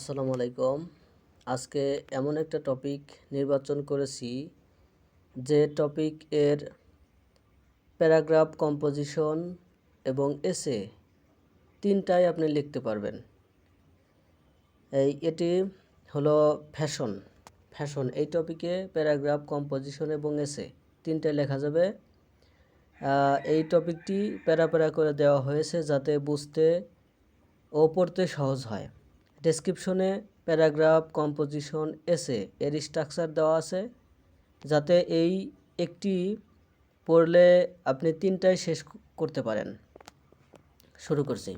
আসসালামু আলাইকুম। আজকে এমন একটা টপিক নির্বাচন করেছি, যে টপিক এর প্যারাগ্রাফ কম্পোজিশন এবং এসে তিনটাই আপনি লিখতে পারবেন। এই এটি হলো ফ্যাশন ফ্যাশন এই টপিকে প্যারাগ্রাফ কম্পোজিশন এবং এসে তিনটাই লেখা যাবে। এই টপিকটি প্যারা প্যারা করে দেওয়া হয়েছে যাতে বুঝতে ও পড়তে সহজ হয়। ডেসক্রিপশনে প্যারাগ্রাফ কম্পোজিশন এসে এর স্ট্রাকচার দেওয়া আছে। যাতে এই একটি পড়লে আপনি তিনটায় শেষ করতে পারেন। শুরু করছি।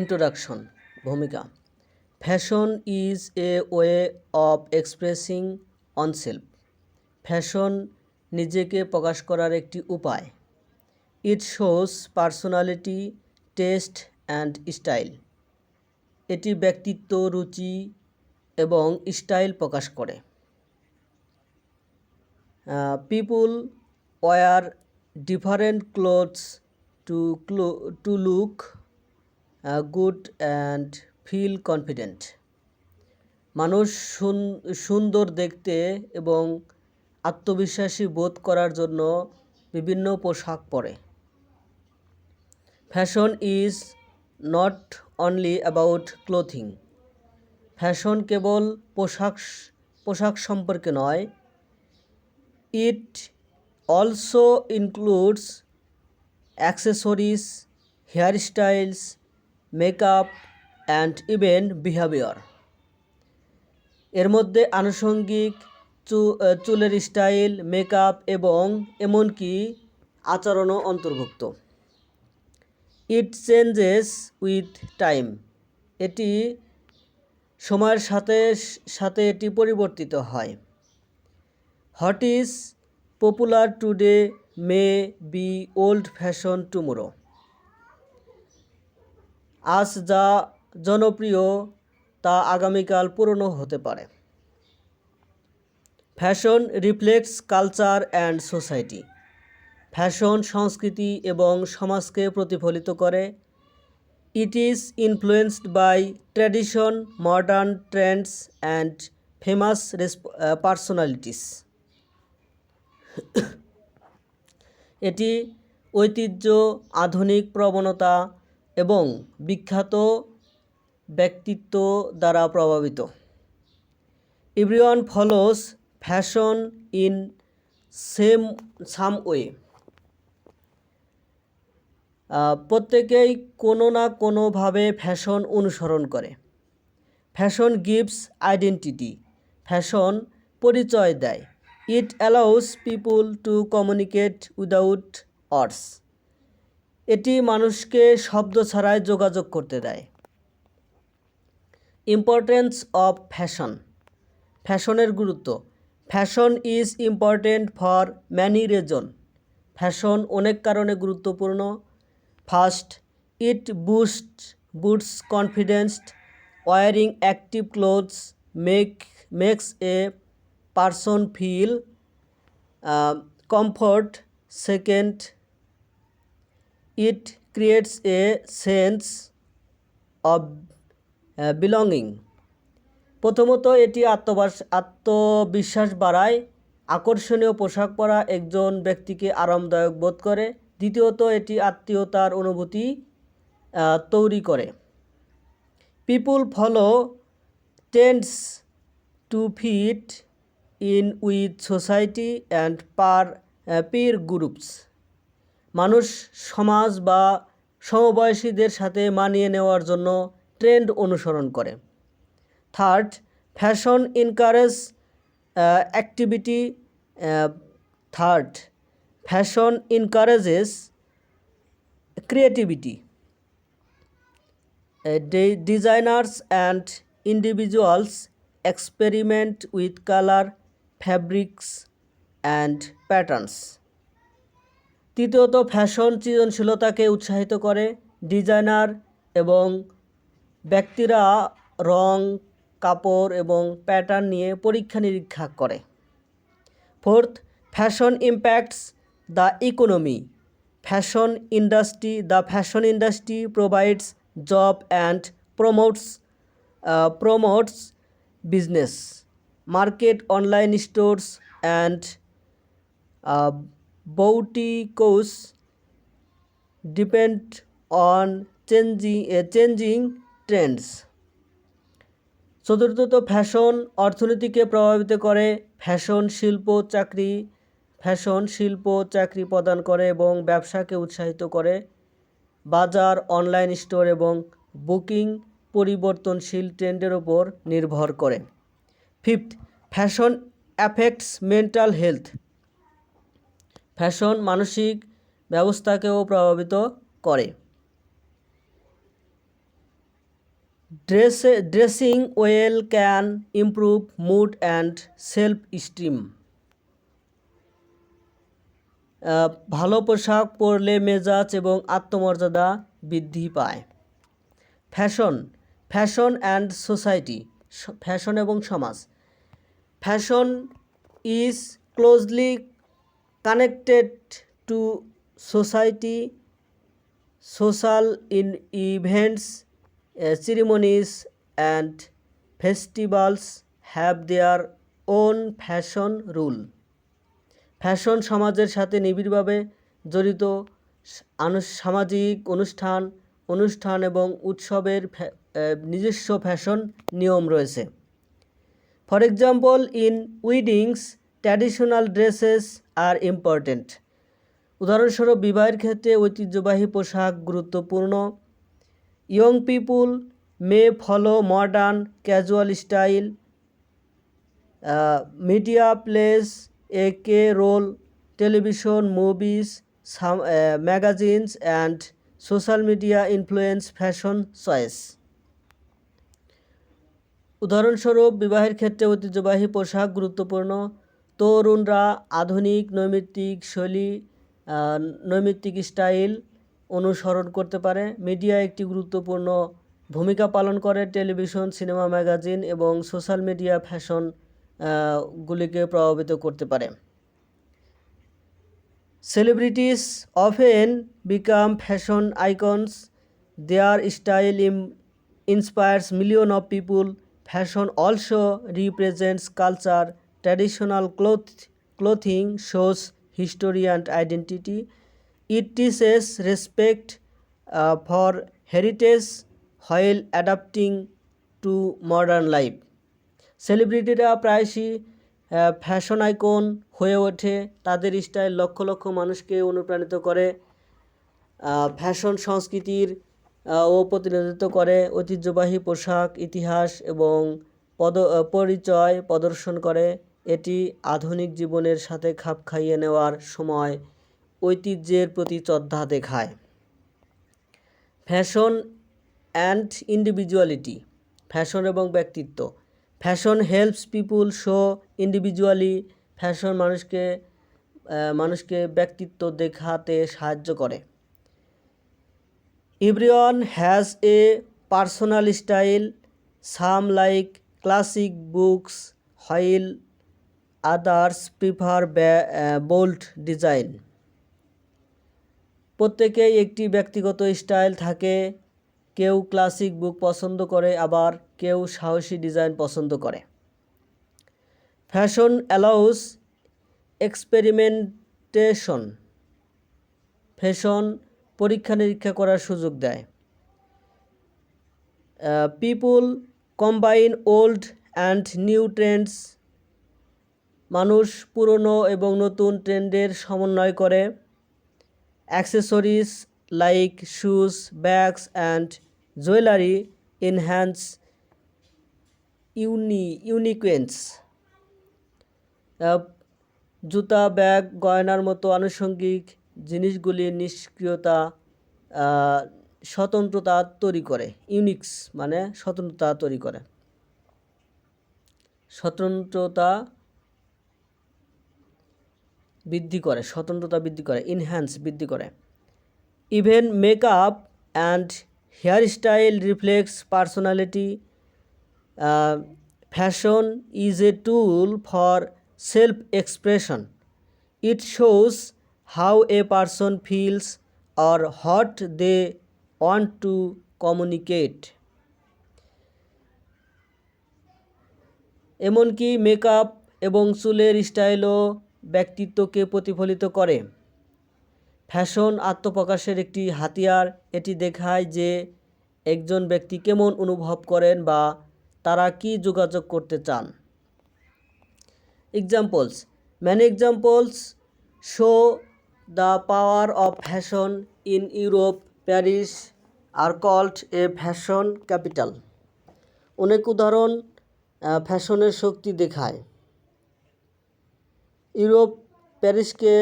ইন্ট্রোডাকশন ভূমিকা। Fashion is a way of expressing oneself fashion নিজেকে প্রকাশ করার একটি উপায়। It shows personality taste and style এটি ব্যক্তিত্ব, রুচি এবং স্টাইল প্রকাশ করে। People wear different clothes to Chloe to look good and feel confident মানুষ সুন- সুন্দর দেখতে এবং আত্মবিশ্বাসী বোধ করার জন্য বিভিন্ন পোশাক পরে। Fashion is not only about clothing fashion কেবল পোশাক পোশাক সম্পর্কে নয়। It also includes accessories hairstyles makeup and even behaviour এর মধ্যে আনুষঙ্গিক চুলের স্টাইল মেকআপ এবং এমনকি আচরণও অন্তর্ভুক্ত। It changes with time. এটি সময়ের সাথে সাথে এটি পরিবর্তিত হয়। What is popular today may be old fashion tomorrow আজ যা জনপ্রিয়, তা আগামীকাল পুরনো হতে পারে। Fashion reflects culture and society fashion, সংস্কৃতি এবং সমাজকে প্রতিফলিত করে। It is influenced by tradition modern trends and famous personalities এটি ঐতিহ্য, আধুনিক প্রবণতা এবং বিখ্যাত ব্যক্তিত্ব দ্বারা প্রভাবিত। Everyone follows fashion in same some way প্রত্যেকেই কোনো না কোনোভাবে ফ্যাশন অনুসরণ করে। ফ্যাশন গিভস আইডেন্টিটি, ফ্যাশন পরিচয় দেয়। It allows people to communicate without words এটি মানুষকে শব্দ ছাড়াই যোগাযোগ করতে দেয়। ইম্পর্টেন্স অফ ফ্যাশন ফ্যাশনের গুরুত্ব। Fashion is important for many reason fashion অনেক কারণে গুরুত্বপূর্ণ। First it boost boosts confidence wearing active clothes, make, makes a person feel comfort, second, it creates a sense of belonging. প্রথমত এটি আত্মবাস, আত্মবিশ্বাস বাড়ায়, আকর্ষণীয় পোশাক পরা একজন ব্যক্তিকে আরামদায়ক বোধ করে দ্বিতীয়ত এটি আত্মীয়তার অনুভূতি তৈরি করে। People follow trends to fit in with society and per peer groups মানুষ সমাজ বা সমবয়সীদের সাথে মানিয়ে নেওয়ার জন্য ট্রেন্ড অনুসরণ করে। Third fashion encourage activity third fashion encourages creativity designers and individuals experiment with colour fabrics and patterns তৃতীয়ত ফ্যাশন সৃজনশীলতাকে উৎসাহিত করে ডিজাইনার এবং ব্যক্তিরা রং, কাপড় এবং প্যাটার্ন নিয়ে পরীক্ষা নিরীক্ষা করে। Fourth fashion impacts the economy. Fashion industry, the fashion industry provides job and promotes promotes business, market online stores and boutiques depend on changing changing trends. চতুর্থত ফ্যাশন অর্থনীতিকে প্রভাবিত করে ফ্যাশন শিল্প চাকরি ফ্যাশন, শিল্প, চাকরি প্রদান করে এবং ব্যবসাকে উৎসাহিত করে। বাজার, অনলাইন স্টোর এবং বুকিং পরিবর্তনশীল ট্রেন্ডের ওপর নির্ভর করে। Fifth, fashion affects mental health. Fashion মানসিক ব্যবস্থাকেও প্রভাবিত করে। ড্রেসে, dressing well can improve mood and self esteem ভালো পোশাক পরলে মেজাজ এবং আত্মমর্যাদা বৃদ্ধি পায়। Fashion fashion and society fashion এবং সমাজ। Fashion is closely connected to society social in events uh, and and have their their fashion rule fashion সমাজের সাথে নিবিড়ভাবে জড়িত সামাজিক অনুষ্ঠান অনুষ্ঠান এবং উৎসবের নিজস্ব ফ্যাশন নিয়ম রয়েছে। For example, in weddings, traditional dresses are important. উদাহরণস্বরূপ, বিবাহের ক্ষেত্রে ঐতিহ্যবাহী পোশাক গুরুত্বপূর্ণ। Young people may follow modern, casual style media plays a key role television movies magazines and social media influence fashion choice উদাহরণস্বরূপ, বিবাহের ক্ষেত্রে ঐতিহ্যবাহী পোশাক গুরুত্বপূর্ণ। তরুণরা আধুনিক, নৈমিত্তিক শৈলী নৈমিত্তিক স্টাইল অনুসরণ করতে পারে। মিডিয়া একটি গুরুত্বপূর্ণ ভূমিকা পালন করে। টেলিভিশন, সিনেমা, ম্যাগাজিন এবং সোশ্যাল মিডিয়া ফ্যাশন গুলিকে প্রভাবিত করতে পারে। Celebrities often become fashion icons their style ইম inspires million of people fashion also represents culture traditional cloth clothing shows history and identity ইটিসেস respect for heritage while adapting to modern life সেলিব্রিটিরা প্রায়শই fashion icon হয়ে ওঠে, তাদের style lakh lakh মানুষকে অনুপ্রাণিত করে fashion সংস্কৃতির ও প্রতিনিধিত্ব করে, ঐতিহ্যবাহী পোশাক, ইতিহাস এবং পদ পরিচয় প্রদর্শন করে। এটি আধুনিক জীবনের সাথে খাপ খাইয়ে নেওয়ার সময় ঐতিহ্যের প্রতি শ্রদ্ধা দেখায়। ফ্যাশন অ্যান্ড ইন্ডিভিজুয়ালিটি, ফ্যাশন এবং ব্যক্তিত্ব। Fashion helps people show individually fashion মানুষকে মানুষকে ব্যক্তিত্ব দেখাতে সাহায্য করে। Everyone has a personal style some like classic books while others prefer bold design প্রত্যেকেই একটি ব্যক্তিগত স্টাইল থাকে। কেউ ক্লাসিক বুক পছন্দ করে, আবার কেউ সাহসী ডিজাইন পছন্দ করে। Fashion allows experimentation. ফ্যাশন পরীক্ষা নিরীক্ষা করার সুযোগ দেয়। People combine old and new trends. মানুষ পুরনো এবং নতুন ট্রেন্ডের সমন্বয় করে। Accessories like shoes, bags and jewellery enhance uni, uniqueness. জুতা, ব্যাগ, গয়নার মতো আনুষঙ্গিক জিনিসগুলি নিষ্ক্রিয়তা স্বতন্ত্রতা তৈরি করে। ইউনিক্স মানে স্বতন্ত্রতা তৈরি করে। স্বতন্ত্রতা বৃদ্ধি করে, স্বতন্ত্রতা বৃদ্ধি করে ইনহ্যান্স বৃদ্ধি করে। Even makeup and hair style reflects personality fashion is a tool for self expression it shows how a person feels or what they want to communicate. এমনকি মেকআপ এবং চুলের স্টাইলও ব্যক্তিত্বকে প্রতিফলিত করে। ফ্যাশন আত্মপ্রকাশের একটি হাতিয়ার। এটি দেখায় যে একজন ব্যক্তি কেমন অনুভব করেন বা তারা কি যোগাযোগ করতে চান। Examples many examples show the power of fashion in Europe Paris are called a fashion capital অনেক উদাহরণ ফ্যাশনের শক্তি দেখায়। ইউরোপ প্যারিসকে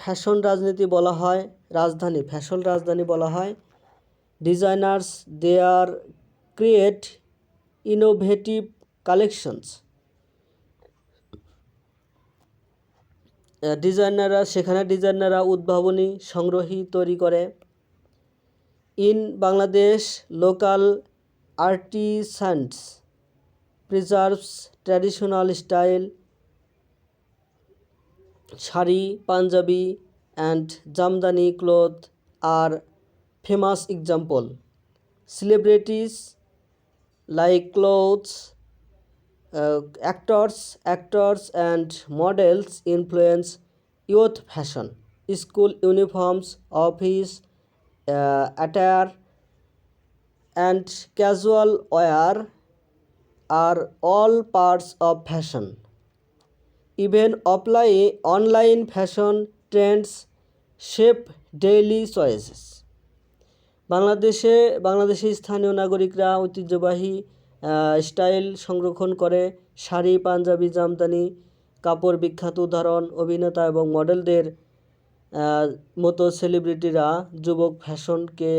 ফ্যাশন রাজনীতি বলা হয়, রাজধানী, ফ্যাশন রাজধানী বলা হয়। Designers, they are create innovative collections. ডিজাইনাররা, সেখানে ডিজাইনাররা উদ্ভাবনী সংগ্রহী তৈরি করে। In Bangladesh local artisans, preserves, traditional style sari panjabi and Jamdani cloth R famous example celebrities like clothes actors actors and models influence youth fashion school uniforms office uh, attire and casual wear are all parts of Fashion even online fashion trends trends daily choices. বাংলাদেশে, বাংলাদেশি স্থানীয় নাগরিকরা ঐতিহ্যবাহী style সংরক্ষণ করে শাড়ি, পাঞ্জাবি, জামদানি, কাপড় বিখ্যাত উদাহরণ, অভিনেতা এবং মডেলদের মতো সেলিব্রিটিরা যুবক ফ্যাশনকে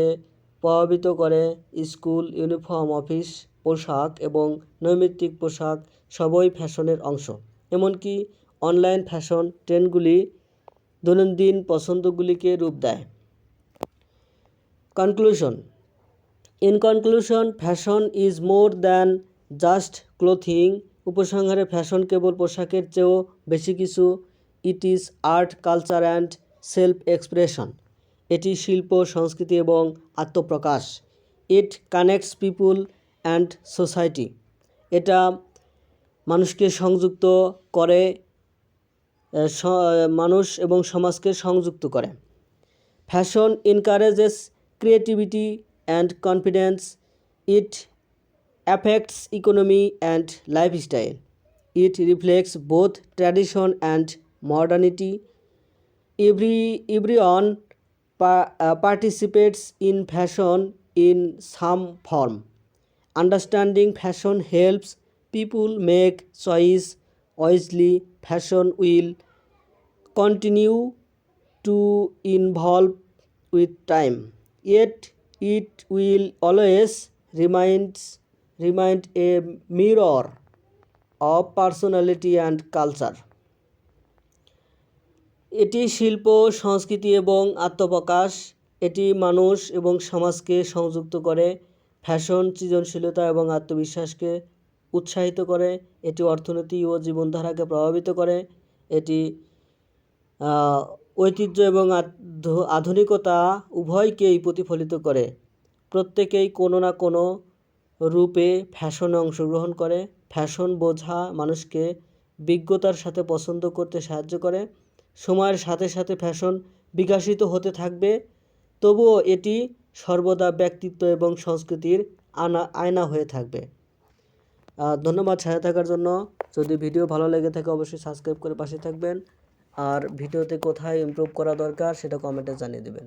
প্রভাবিত করে। স্কুল, ইউনিফর্ম, অফিস, পোশাক এবং নৈমিত্তিক পোশাক সবই ফ্যাশনের অংশ। এমনকি অনলাইন ফ্যাশন ট্রেন্ডগুলি দৈনন্দিন পছন্দগুলিকে রূপ দেয়। Conclusion. In conclusion, fashion is more than just clothing. উপসংহারে, ফ্যাশন কেবল পোশাকের চেয়েও বেশি কিছু। It is art, culture and self expression. এটি শিল্প, সংস্কৃতি এবং আত্মপ্রকাশ। It connects people and society. এটা মানুষকে সংযুক্ত করে মানুষ এবং সমাজকে সংযুক্ত করে। Fashion encourages creativity and confidence it affects economy and lifestyle it reflects both tradition and modernity every everyone participates in fashion in some form understanding fashion helps people, make, choice wisely fashion will continue to involve with time. It it will always reminds, remind a mirror of personality and culture. এটি শিল্প, সংস্কৃতি এবং আত্মপ্রকাশ, এটি মানুষ এবং সমাজকে সংযুক্ত করে, ফ্যাশন সৃজনশীলতা এবং আত্মবিশ্বাসকে উৎসাহিত করে, এটি অর্থনীতি ও জীবনধারাকে প্রভাবিত করে। এটি ঐতিহ্য এবং আধ- আধুনিকতা উভয়কেই প্রতিফলিত করে। প্রত্যেকেই কোনো না কোনো রূপে ফ্যাশনে অংশগ্রহণ করে। ফ্যাশন বোঝা মানুষকে বিজ্ঞতার সাথে পছন্দ করতে সাহায্য করে। সময়ের সাথে সাথে ফ্যাশন বিকশিত হতে থাকবে। তবুও এটি সর্বদা ব্যক্তিত্ব এবং সংস্কৃতির আনা, আয়না হয়ে থাকবে। ধন্যবাদ সাথে থাকার জন্য। যদি ভিডিও ভালো লেগে থাকে, অবশ্যই সাবস্ক্রাইব করে পাশে থাকবেন। আর ভিডিওতে কোথায় ইমপ্রুভ করা দরকার, সেটা কমেন্টে জানিয়ে দেবেন।